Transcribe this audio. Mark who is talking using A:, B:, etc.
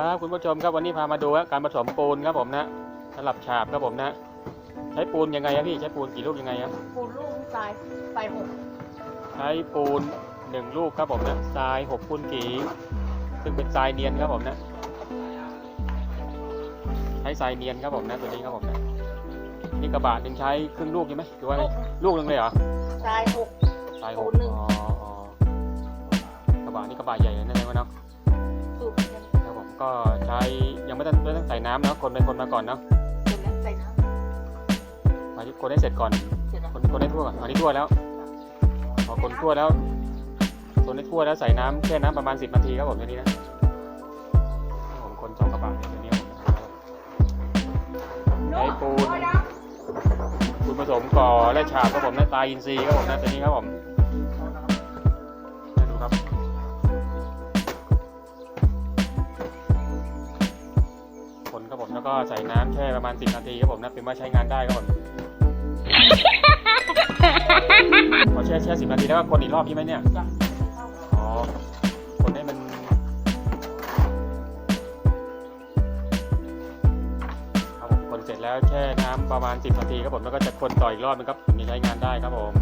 A: ครับคุณผู้ชมครับวันนี้พามาดูครับการผสมปูนครับผมนะสลับฉาบครับผมนะ ใช้ปูนยังไงครับพี่ใช้ปูนกี่ลูกยังไงครับ
B: ปูนลูกทรายทรายหก
A: ใช้ปูนหนึ่งลูกครับผมนะทรายหกคูณกี่ซึ่งเป็นทรายเนียนครับผมนะ ใช้ทรายเนียนครับผมนะตัวนี้ครับผมนะนี่กระบะหนึ่งใช้ครึ่งลูกใช่ไหมหรือว่าไงลูกหนึ่งเลยเหรอ
B: ทรายหก
A: ทรายห
B: ปู
A: ก
B: นหนึ่ง
A: อ๋ออ๋อกระบะนี่กระบะใหญ่เลยนะเนี่ยเนาะ
B: ก็
A: ใช้ยังไม่ต้องไม่ต้องใส่น้ำเนาะคนเป็นคนมาก่อนเนาะ
B: คนใส่น้ำ
A: มาคนให้เสร็จก่อน
B: เสร็จแล้ว
A: คนคนให้ทั่วก่อนอันนี้ทั่วแล้วพอคนทั่วแล้วคนให้ทั่วแล้วใส่น้ำแช่น้ำประมาณ 10นาทีครับผมตัวนี้นะผมคนสองกระบะเนี่ยตัวนี้ผมใช้ปูนปูนผสมก่อและฉาบครับผมนะตายอินทรีย์ครับผมนะตัวนี้ครับผม แล้วก็ใส่น้ำแช่ประมาณ 10 นาทีครับผมนะเป็นว่าใช้งานได้ครับผมพอแช่แช่สิบนาทีแล้วก็คนอีกรอบใช่ไหมเนี่ย
B: จ้ะ
A: อ๋อคนให้มันครับผมคนเสร็จแล้วแช่น้ำประมาณ 10 นาทีครับผมแล้วก็จะคนต่ออีกรอบนึงครับถึงจะใช้งานได้ครับผม